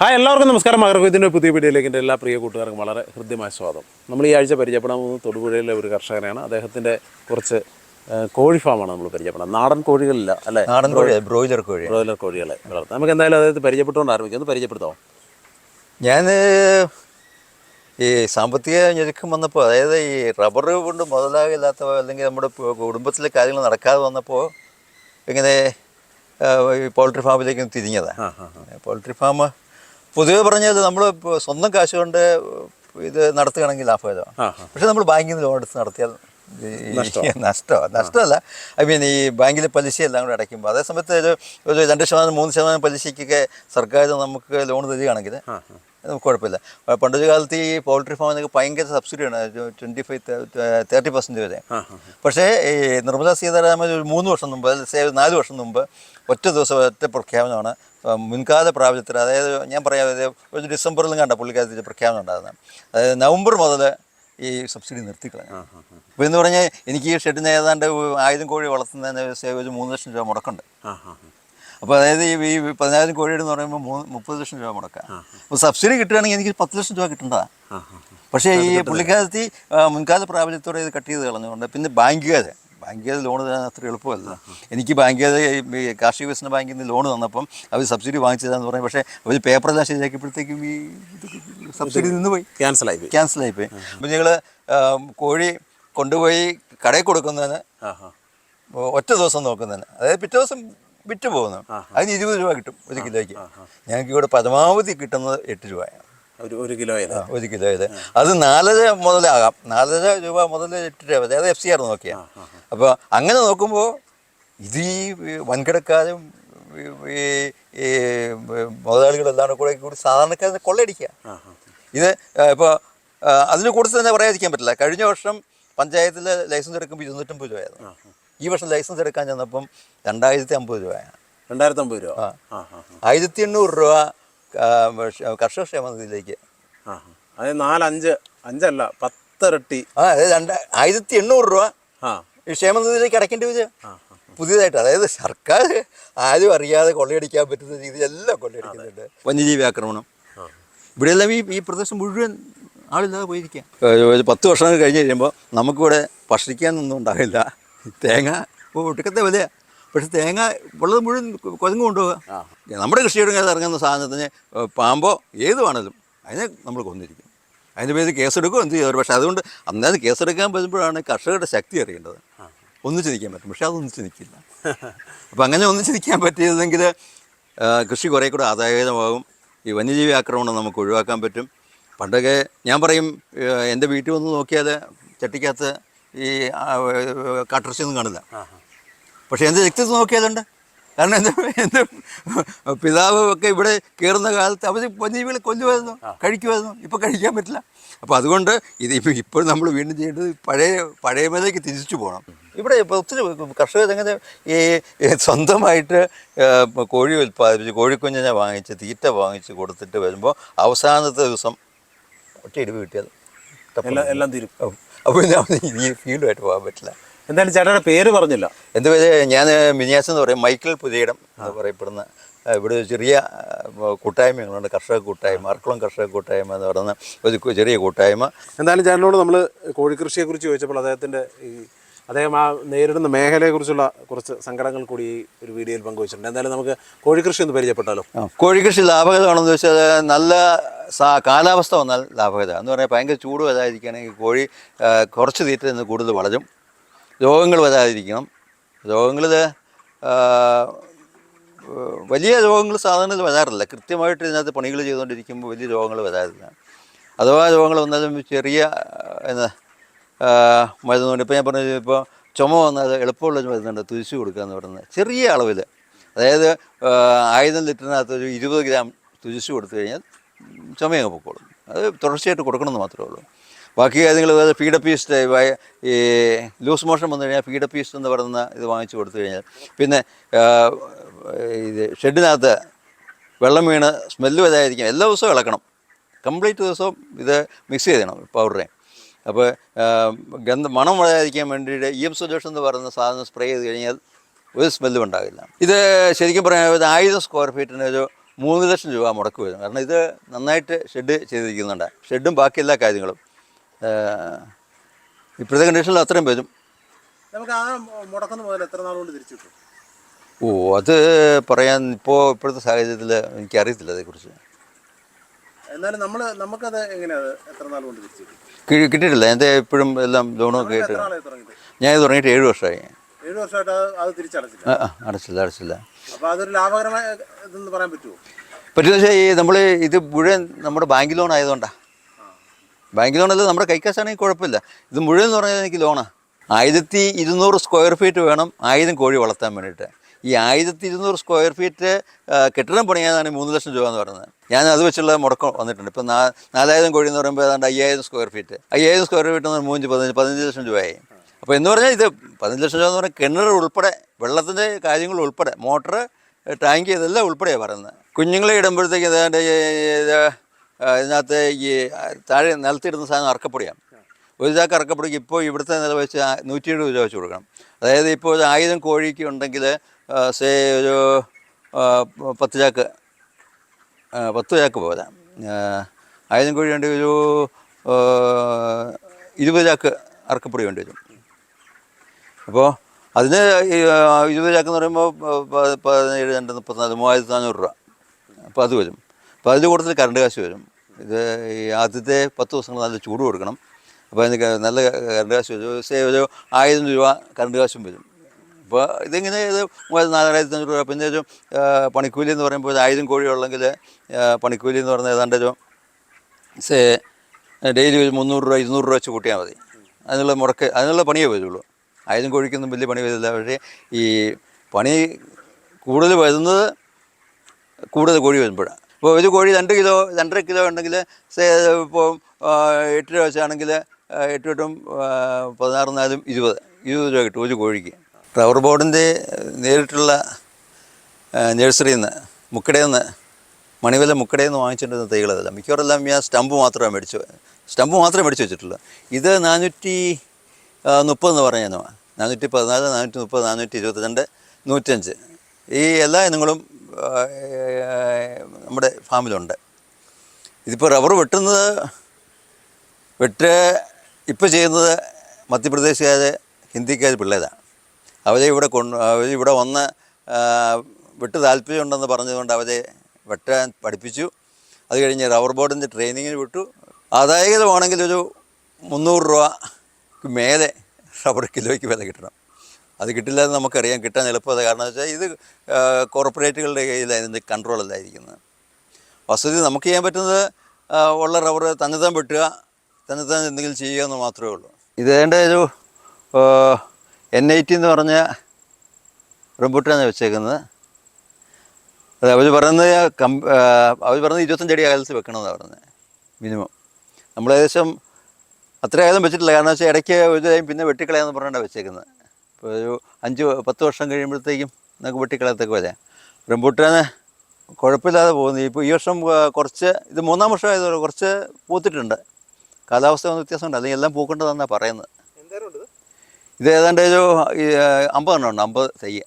Hi എല്ലാവർക്കും നമസ്കാരം. മകരക്കൊയ്ത്തിന്റെ പുതിയ വീഡിയോയിലേക്ക് എന്റെ എല്ലാ പ്രിയ കൂട്ടുകാർക്കും വളരെ ഹൃദ്യമായ സ്വാഗതം. നമ്മൾ ഈ ആഴ്ച പരിചയപ്പെടാൻ പോകുന്നത് തൊടുപുഴയിലെ ഒരു കർഷകനാണ് അദ്ദേഹത്തിന്റെ കുറച്ച് കോഴി ഫാമാണ് നമ്മൾ പരിചയപ്പെടാം നാടൻ കോഴികളില്ല അല്ലേ? നാടൻ കോഴി ബ്രോയിലർ കോഴി. ബ്രോയിലർ കോഴികളെ വളർത്താം നമുക്ക് എന്തായാലും അദ്ദേഹത്തെ പരിചയപ്പെട്ടുകൊണ്ട് ആരംഭിക്കും. ഒന്ന് പരിചയപ്പെടുത്താമോ ഞാൻ ഈ സാമ്പത്തിക ഞെരുക്കം വന്നപ്പോൾ അതായത് ഈ റബ്ബർ കൊണ്ട് മുതലാകില്ലാത്ത അല്ലെങ്കിൽ നമ്മുടെ കുടുംബത്തിലെ കാര്യങ്ങൾ നടക്കാതെ വന്നപ്പോൾ ഇങ്ങനെ ഈ പോൾട്രി ഫാമിലേക്ക് തിരിഞ്ഞതാണ് പോൾട്രി ഫാം പൊതുവെ പറഞ്ഞാൽ നമ്മൾ സ്വന്തം കാശ് കൊണ്ട് ഇത് നടത്തുകയാണെങ്കിൽ ലാഭമേതാണ് പക്ഷെ നമ്മൾ ബാങ്കിൽ നിന്ന് ലോൺ എടുത്ത് നടത്തിയാൽ നഷ്ടമോ. നഷ്ടമല്ല. ഐ മീൻ ഈ ബാങ്കിലെ പലിശ എല്ലാം കൂടെ അടയ്ക്കുമ്പോൾ അതേ സമയത്ത് ഒരു ഒരു രണ്ട് ശതമാനം മൂന്ന് ശതമാനം പലിശയ്ക്കൊക്കെ സർക്കാർ നമുക്ക് ലോൺ തരികയാണെങ്കിൽ നമുക്ക് കുഴപ്പമില്ല. പണ്ടൊരു കാലത്ത് ഈ പോൾട്രി ഫാമിനൊക്കെ ഭയങ്കര സബ്സിഡിയാണ് ട്വന്റി ഫൈവ് തേർട്ടി പെർസെന്റ് വരെ. പക്ഷേ ഈ നിർമ്മലാ സീതാരാമൻ ഒരു മൂന്ന് വർഷം മുമ്പ് അല്ലെങ്കിൽ നാല് വർഷം മുമ്പ് ഒറ്റ ദിവസം ഒറ്റ പ്രഖ്യാപനമാണ് മുൻകാല പ്രാബല്യത്തിൽ അതായത് ഞാൻ പറയാം ഒരു ഡിസംബറിലും കണ്ട പുള്ളിക്കാലത്തിന്റെ പ്രഖ്യാപനം ഉണ്ടായിരുന്നു അതായത് നവംബർ മുതൽ ഈ സബ്സിഡി നിർത്തിക്കളഞ്ഞു. അപ്പോൾ എന്ന് പറഞ്ഞാൽ എനിക്ക് ഈ ഷെഡിന് ഏതാണ്ട് ആയിരം കോഴി വളർത്തുന്നതിന് ഒരു മൂന്ന് ലക്ഷം രൂപ മുടക്കുണ്ട്. അപ്പോൾ അതായത് ഈ ഈ പതിനായിരം കോഴിയുടെ എന്ന് പറയുമ്പോൾ മൂന്ന് മുപ്പത് ലക്ഷം രൂപ മുടക്കാം. അപ്പോൾ സബ്സിഡി കിട്ടുകയാണെങ്കിൽ എനിക്ക് പത്ത് ലക്ഷം രൂപ കിട്ടേണ്ടതാണ് ആ പക്ഷേ ഈ പുള്ളിക്കാലത്തി മുൻകാല പ്രാബല്യത്തോടെ ഇത് കട്ട് ചെയ്ത് കളഞ്ഞുകൊണ്ട് പിന്നെ ബാങ്കുകാർ ബാങ്കുകാർ ലോൺ തരാൻ അത്ര എളുപ്പമല്ല. എനിക്ക് ബാങ്കുകാർ ഈ കാർഷിക വികസന ബാങ്കിൽ നിന്ന് ലോൺ തന്നപ്പം അവർ സബ്സിഡി വാങ്ങിച്ചതാന്ന് പറഞ്ഞു. പക്ഷേ അവർ പേപ്പറെല്ലാം ശരിയാക്കിയപ്പോഴത്തേക്കും ഈ സബ്സിഡി നിന്ന് പോയി ക്യാൻസലായി പോയി ക്യാൻസലായി പോയി അപ്പം ഞങ്ങൾ കോഴി കൊണ്ടുപോയി കടയിൽ കൊടുക്കുന്നതിന് ഒറ്റ ദിവസം നോക്കുന്നതിന്. അതായത് പിറ്റേ ദിവസം വിറ്റ് പോകുന്നു അതിന് ഇരുപത് രൂപ കിട്ടും ഒരു കിലോയ്ക്ക്. ഞങ്ങൾക്ക് ഇവിടെ പരമാവധി കിട്ടുന്നത് എട്ട് രൂപയാണ്. ഒരു ഒരു കിലോ ഇത് ഒരു കിലോയിൽ അത് നാലര മുതലാകാം. നാലര രൂപ മുതൽ എട്ട് രൂപ അതായത് അത് എഫ് സി ആർ നോക്കിയാൽ അപ്പോൾ അങ്ങനെ നോക്കുമ്പോൾ ഇത് ഈ വൻകിടക്കാരും ഈ- മുതലാളികളെല്ലാം കൂടെ കൂടി സാധാരണക്കാരെ കൊള്ളയടിക്കുക. ഇത് ഇപ്പോൾ അതിന് കൂടുതൽ തന്നെ പറയാതിരിക്കാൻ പറ്റില്ല. കഴിഞ്ഞ വർഷം പഞ്ചായത്തിൽ ലൈസൻസ് എടുക്കുമ്പോൾ ഇരുന്നൂറ്റമ്പത് രൂപയായിരുന്നു. ഈ വർഷം ലൈസൻസ് എടുക്കാൻ ചെന്നപ്പം രണ്ടായിരത്തി അമ്പത് രൂപയാണ് രണ്ടായിരത്തി അമ്പത് രൂപ ആയിരത്തി എണ്ണൂറ് രൂപ കർഷക ക്ഷേമ നിധിയിലേക്ക്. ആ അത് നാലഞ്ച് അഞ്ചല്ല പത്തിരട്ടി. ആ അതായത് രണ്ട് ആയിരത്തി എണ്ണൂറ് രൂപ ഈ ക്ഷേമനിധിയിലേക്ക് അടയ്ക്കേണ്ടി വരും പുതിയതായിട്ട് അതായത് സർക്കാർ ആരും അറിയാതെ കൊള്ളയടിക്കാൻ പറ്റുന്ന രീതിയിലെല്ലാം കൊള്ളയടിക്കുന്നുണ്ട്. വന്യജീവി ആക്രമണം. ഇവിടെയെല്ലാം ഈ ഈ പ്രദേശം മുഴുവൻ ആളില്ലാതെ പോയിരിക്കുക ഒരു പത്ത് വർഷം കഴിഞ്ഞ് കഴിയുമ്പോൾ നമുക്കിവിടെ ഭക്ഷിക്കാനൊന്നും ഉണ്ടാകില്ല തേങ്ങ ഇപ്പോൾ ഒട്ടുക്കത്തെ വിലയാ. പക്ഷെ തേങ്ങ ഉള്ളത് മുഴുവൻ കൊതുങ്ങ് കൊണ്ടുപോകുക നമ്മുടെ കൃഷിയിടങ്ങളിൽ ഇറങ്ങുന്ന സാധനത്തിന് പാമ്പോ ഏതുവാണേലും അതിനെ നമ്മൾ കൊന്നിരിക്കും. അതിന്റെ പേര് കേസെടുക്കുകയോ എന്ത് ചെയ്യാറ് പക്ഷേ അതുകൊണ്ട് അന്നേരം കേസെടുക്കാൻ വരുമ്പോഴാണ് കർഷകരുടെ ശക്തി അറിയേണ്ടത്. ഒന്നിച്ച് നിൽക്കാൻ പറ്റും. പക്ഷേ അതൊന്നിച്ച് നിൽക്കില്ല. അപ്പം അങ്ങനെ ഒന്നിച്ച് നിൽക്കാൻ പറ്റിയതെങ്കിൽ കൃഷി കുറേ കൂടെ ആദായകരമാകും. ഈ വന്യജീവി ആക്രമണം നമുക്ക് ഒഴിവാക്കാൻ പറ്റും. പണ്ടൊക്കെ ഞാൻ പറയും എന്റെ വീട്ടിൽ വന്ന് നോക്കിയാൽ ചട്ടിക്കകത്ത് ഈ കാട്ടർച്ചയൊന്നും കാണില്ല. പക്ഷേ എന്റെ രക്തത്തിൽ നോക്കിയതുണ്ട് കാരണം എന്റെ എന്റെ പിതാവ് ഒക്കെ ഇവിടെ കയറുന്ന കാലത്ത് അവർ വന്യജീവികളെ കൊല്ലുമായിരുന്നു കഴിക്കുമായിരുന്നു. ഇപ്പോൾ കഴിക്കാൻ പറ്റില്ല. അപ്പോൾ അതുകൊണ്ട് ഇത് ഇപ്പോൾ ഇപ്പോൾ നമ്മൾ വീണ്ടും ചെയ്യേണ്ടത് പഴയ പഴയ മേലേക്ക് തിരിച്ചു പോകണം. ഇവിടെ ഇപ്പോൾ ഒത്തിരി കർഷകർ എങ്ങനെ ഈ സ്വന്തമായിട്ട് കോഴി ഉൽപ്പാദിപ്പിച്ച് കോഴിക്കുഞ്ഞിനെ വാങ്ങിച്ച് തീറ്റ വാങ്ങിച്ച് കൊടുത്തിട്ട് വരുമ്പോൾ അവസാനത്തെ ദിവസം ഒറ്റ ഇടിവ് കിട്ടിയാൽ എല്ലാം എല്ലാം തീരും. അപ്പോൾ ഞാൻ ഈ ഫീൽഡുമായിട്ട് പോകാൻ പറ്റില്ല. എന്തായാലും ചേട്ടയുടെ പേര് പറഞ്ഞില്ല. എന്ത് ഞാൻ മിനിയാസ് എന്ന് പറയും. മൈക്കിൾ പുതിയിടം എന്ന് പറയപ്പെടുന്ന ഇവിടെ ഒരു ചെറിയ കൂട്ടായ്മകളുണ്ട് കർഷക കൂട്ടായ്മ അർക്കുളം കർഷക കൂട്ടായ്മ എന്ന് പറയുന്ന ഒരു ചെറിയ കൂട്ടായ്മ. എന്തായാലും ചേട്ടനോട് നമ്മൾ കോഴിക്കൃഷിയെക്കുറിച്ച് ചോദിച്ചപ്പോൾ അദ്ദേഹത്തിന്റെ ഈ അദ്ദേഹം ആ നേരിടുന്ന മേഖലയെക്കുറിച്ചുള്ള കുറച്ച് സങ്കടങ്ങൾ കൂടി ഈ ഒരു വീഡിയോയിൽ പങ്കുവച്ചിട്ടുണ്ട്. എന്തായാലും നമുക്ക് കോഴിക്കൃഷി ഒന്ന് പരിചയപ്പെട്ടാലോ? കോഴിക്കൃഷി ലാഭകരമാണെന്ന് വെച്ചാൽ നല്ല കാലാവസ്ഥ വന്നാൽ ലാഭകത എന്ന് പറഞ്ഞാൽ ഭയങ്കര ചൂട് വരാതിരിക്കുകയാണെങ്കിൽ കോഴി കുറച്ച് തീറ്റ നിന്ന് കൂടുതൽ വളരും. രോഗങ്ങൾ വരാതിരിക്കണം. രോഗങ്ങളിൽ വലിയ രോഗങ്ങൾ സാധാരണ വരാറില്ല. കൃത്യമായിട്ട് ഇതിനകത്ത് പണികൾ ചെയ്തുകൊണ്ടിരിക്കുമ്പോൾ വലിയ രോഗങ്ങൾ വരാറില്ല. അഥവാ രോഗങ്ങൾ വന്നാലും ചെറിയ എന്താ ആ, മരുന്നുകൊണ്ട്. ഇപ്പോൾ ഞാൻ പറഞ്ഞത് ഇപ്പോൾ ചുമ വന്നത് എളുപ്പമുള്ള മരുന്നുണ്ട് തുരിച്ചു കൊടുക്കുക എന്ന് പറയുന്നത്. ചെറിയ അളവിൽ അതായത് ആയിരം ലിറ്ററിനകത്ത് ഒരു ഇരുപത് ഗ്രാം തുരിച്ചു കൊടുത്തു കഴിഞ്ഞാൽ ചുമയങ്ങ് പൊക്കോളും. അത് തുടർച്ചയായിട്ട് കൊടുക്കണമെന്ന് മാത്രമേ ഉള്ളൂ. ബാക്കി കാര്യങ്ങൾ വേറെ ഫീഡപ്പീസ്റ്റ് ഈ ലൂസ് മോഷൻ വന്നു കഴിഞ്ഞാൽ ഫീഡപ്പീസ്റ്റ് എന്ന് പറയുന്ന ഇത് വാങ്ങിച്ചു കൊടുത്തു കഴിഞ്ഞാൽ പിന്നെ ഇത് ഷെഡിനകത്ത് വെള്ളം വീണ് സ്മെല്ല് വരാതിരിക്കും എല്ലാ ദിവസവും ഇളക്കണം. കംപ്ലീറ്റ് ദിവസവും ഇത് മിക്സ് ചെയ്യണം പൗഡറെ. അപ്പോൾ ഗന്ധ മണം വളരാതിരിക്കാൻ വേണ്ടിയിട്ട് ഇ എം സൊല്യൂഷൻ എന്ന് പറയുന്ന സാധനം സ്പ്രേ ചെയ്ത് കഴിഞ്ഞാൽ ഒരു സ്മെല്ലും ഉണ്ടാകില്ല. ഇത് ശരിക്കും പറയാൻ ഒരു ആയിരം സ്ക്വയർ ഫീറ്റിന് ഒരു മൂന്ന് ലക്ഷം രൂപ മുടക്ക് വരും കാരണം ഇത് നന്നായിട്ട് ഷെഡ് ചെയ്തിരിക്കുന്നുണ്ട്. ഷെഡും ബാക്കി എല്ലാ കാര്യങ്ങളും. ഇപ്പോഴത്തെ കണ്ടീഷനിൽ അത്രയും വരും. നമുക്ക് ആ മുടക്കുന്ന മുതൽ എത്ര നാൾ കൊണ്ട് തിരിച്ചു കിട്ടും? ഓ അത് പറയാൻ ഇപ്പോൾ ഇപ്പോഴത്തെ സാഹചര്യത്തിൽ എനിക്കറിയത്തില്ല അതേക്കുറിച്ച്. എന്നാലും നമ്മൾ നമുക്കത് എങ്ങനെയാണ് എത്ര നാൾ കൊണ്ട് തിരിച്ചു കിട്ടും? കിട്ടിയിട്ടില്ല. എന്റെ ഇപ്പോഴും എല്ലാം ലോണൊക്കെ ആയിട്ട് ഞാൻ ഇത് തുടങ്ങിയിട്ട് ഏഴ് വർഷമായി. ഏഴ് വർഷമായിട്ട് അത് തിരിച്ചടച്ചില്ല? അടച്ചില്ല അടച്ചില്ല. അപ്പോൾ അതൊരു ലാഭകരമായ ഇതെന്ന് പറയാൻ പറ്റുമോ പക്ഷേ ഈ നമ്മൾ ഇത് മുഴുവൻ നമ്മുടെ ബാങ്ക് ലോൺ ആയതുകൊണ്ടാണ് ബാങ്ക് ലോൺ അല്ല നമ്മുടെ കൈക്കാശാണെങ്കിൽ കുഴപ്പമില്ല. ഇത് മുഴുവൻ എന്ന് പറഞ്ഞാൽ എനിക്ക് ലോണാണ് ആയിരത്തി ഇരുന്നൂറ് സ്ക്വയർ ഫീറ്റ് വേണം ആയിരം കോഴി വളർത്താൻ വേണ്ടിയിട്ട്. ഈ ആയിരത്തി ഇരുന്നൂറ് സ്ക്വയർ ഫീറ്റ് കെട്ടിടം പണിയാനാണ് മൂന്ന് ലക്ഷം രൂപ എന്ന് പറയുന്നത്. ഞാൻ അത് വെച്ചുള്ള മുടക്കം വന്നിട്ടുണ്ട്. ഇപ്പം നാ നാലായിരം കോഴി എന്ന് പറയുമ്പോൾ ഏതാണ്ട് അയ്യായിരം സ്ക്വയർ ഫീറ്റ് അയ്യായിരം സ്ക്വയർ ഫീറ്റ് എന്ന് മൂഞ്ച് പതിനഞ്ച് പതിനഞ്ച് ലക്ഷം രൂപയായി. അപ്പോൾ എന്ന് പറഞ്ഞാൽ ഇത് പതിനഞ്ച് ലക്ഷം രൂപ എന്ന് പറഞ്ഞാൽ കിണർ ഉൾപ്പെടെ വെള്ളത്തിന്റെ കാര്യങ്ങൾ ഉൾപ്പെടെ മോട്ടർ ടാങ്ക് ഇതെല്ലാം ഉൾപ്പെടെയാണ് പറയുന്നത്. കുഞ്ഞുങ്ങളെ ഇടുമ്പോഴത്തേക്ക് ഏതാണ്ട് ഇതിനകത്ത് ഈ താഴെ നിലത്തിടുന്ന സാധനം അറക്കപ്പൊടിയാണ്. ഒരു ചാക്ക് അറക്കപ്പൊടിക്ക് ഇപ്പോൾ ഇവിടുത്തെ നില വെച്ച് നൂറ്റി എഴുപത് രൂപ വെച്ച് കൊടുക്കണം. അതായത് ഇപ്പോൾ ഒരു ആയിരം കോഴിക്ക് ഉണ്ടെങ്കിൽ സേ ഒരു പത്ത് ചാക്ക് പത്ത് ചാക്ക് പോരാ. ആയിരം കോഴി വേണ്ടി ഒരു ഇരുപത് ചാക്ക് അറക്കപ്പൊടി വേണ്ടി വരും. അപ്പോൾ അതിന് ഇരുപത് ചാക്ക് എന്ന് പറയുമ്പോൾ പതിനേഴ് രണ്ട് മുപ്പത്തിനാല് മൂവായിരത്തി നാനൂറ് രൂപ. അപ്പോൾ അത് വരും. അപ്പോൾ അതിന്റെ കൂടുതൽ കറണ്ട് കാശ് വരും. ഇത് ഈ ആദ്യത്തെ പത്ത് ദിവസങ്ങൾ നല്ല ചൂട് കൊടുക്കണം. അപ്പോൾ അതിന് നല്ല കറണ്ട് കാശ് വരും. ഒരു ആയിരം രൂപ കറണ്ട് കാശും വരും. അപ്പോൾ ഇതിങ്ങനെ ഇത് നാലായിരത്തി അഞ്ഞൂറ് രൂപ. പിന്നെ ഒരു പണിക്കൂലി എന്ന് പറയുമ്പോൾ ആയിരം കോഴി ഉള്ളെങ്കിൽ പണിക്കൂലി എന്ന് പറഞ്ഞാൽ ഏതാണ്ട് ഒരു സേ ഡെയിലി ഒരു മുന്നൂറ് രൂപ ഇരുന്നൂറ് രൂപ വെച്ച് കൂട്ടിയാൽ മതി. അതിനുള്ള മുടക്ക് അതിനുള്ള പണിയേ വരുള്ളൂ. ആയിരം കോഴിക്കൊന്നും വലിയ പണി വരില്ല. പക്ഷേ ഈ പണി കൂടുതൽ വരുന്നത് കൂടുതൽ കോഴി വരുമ്പോഴാണ് ഇപ്പോൾ ഒരു കോഴി രണ്ട് കിലോ രണ്ടര കിലോ ഉണ്ടെങ്കിൽ സേ ഇപ്പോൾ എട്ട് രൂപ വെച്ചാണെങ്കിൽ എട്ട് എട്ടും പതിനാറ് നാലും ഇരുപത് ഇരുപത് രൂപ കിട്ടും ഒരു കോഴിക്ക് റബ്ബർ ബോർഡിന്റെ നേരിട്ടുള്ള നഴ്സറിയിൽ നിന്ന് മുക്കടയിൽ നിന്ന് മണിവില മുക്കടയിൽ നിന്ന് വാങ്ങിച്ചിട്ടുള്ള തൈകളതല്ല മിക്കവാറെല്ലാം ഞാൻ സ്റ്റമ്പ് മാത്രമേ മേടിച്ചു സ്റ്റമ്പ് മാത്രമേ മേടിച്ച് വെച്ചിട്ടുള്ളൂ. ഇത് നാനൂറ്റി ആ, മുപ്പത് എന്ന് പറഞ്ഞോ നാനൂറ്റി പതിനാല് നാനൂറ്റി മുപ്പത് നാനൂറ്റി ഇരുപത്തിരണ്ട് നൂറ്റഞ്ച് ഈ എല്ലാ ഇനങ്ങളും നമ്മുടെ ഫാമിലുണ്ട്. ഇതിപ്പോൾ റബ്ബർ വെട്ടുന്നത് വെട്ട് ഇപ്പോൾ ചെയ്യുന്നത് മധ്യപ്രദേശുകാർ ഹിന്ദിക്കാർ പിള്ളേരാണ് അവരെ ഇവിടെ കൊണ്ട് അവർ ഇവിടെ വന്ന് വിട്ട് താല്പര്യമുണ്ടെന്ന് പറഞ്ഞതുകൊണ്ട് അവരെ വെട്ടാൻ പഠിപ്പിച്ചു. അത് കഴിഞ്ഞ് റബ്ബർ ബോർഡിന്റെ ട്രെയിനിങ്ങിന് വിട്ടു. ആദായകരമാണെങ്കിൽ ഒരു മുന്നൂറ് രൂപ മേലെ റബ്ബർ കിലോയ്ക്ക് വില കിട്ടണം. അത് കിട്ടില്ല എന്ന് നമുക്കറിയാം കിട്ടാൻ എളുപ്പത കാരണം വെച്ചാൽ ഇത് കോർപ്പറേറ്റുകളുടെ കയ്യിൽ അതിന്റെ കൺട്രോളല്ല ഇരിക്കുന്നത്. വസ്തുതി നമുക്ക് ചെയ്യാൻ പറ്റുന്നത് ഉള്ള റബ്ബർ തന്നെത്താൻ വെട്ടുക തന്നെത്താൻ എന്തെങ്കിലും ചെയ്യുക എന്ന് മാത്രമേ ഉള്ളൂ. ഇതേണ്ട ഒരു എൻ ഐ ടി എന്ന് പറഞ്ഞ റംബുട്ടാണ് വെച്ചേക്കുന്നത്. അത് അവർ പറയുന്നത് കം അവർ പറയുന്നത് ഇരുപത്തഞ്ചടി അകലത്ത് വെക്കണമെന്നാണ് പറഞ്ഞത് മിനിമം നമ്മൾ ഏകദേശം അത്ര അകലം വെച്ചിട്ടില്ല. കാരണം വെച്ചാൽ ഇടയ്ക്ക് ഒരു ടൈം പിന്നെ വെട്ടിക്കളയാന്ന് പറഞ്ഞാണ് വെച്ചേക്കുന്നത്. ഇപ്പോൾ ഒരു അഞ്ച് പത്ത് വർഷം കഴിയുമ്പോഴത്തേക്കും നമുക്ക് വെട്ടിക്കളയത്തൊക്കെ വരാം റംബൂട്ടാന് കുഴപ്പമില്ലാതെ പോകുന്നു. ഇപ്പോൾ ഈ വർഷം കുറച്ച് ഇത് മൂന്നാം വർഷം കുറച്ച് പൂത്തിട്ടുണ്ട്. കാലാവസ്ഥ ഒന്ന് വ്യത്യാസമുണ്ട്. അല്ലെങ്കിൽ എല്ലാം പൂക്കേണ്ടതെന്നാണ് പറയുന്നത്. ഇത് ഏതാണ്ട് ഒരു അമ്പതെണ്ണം ഉണ്ട്. അമ്പത് തയ്യ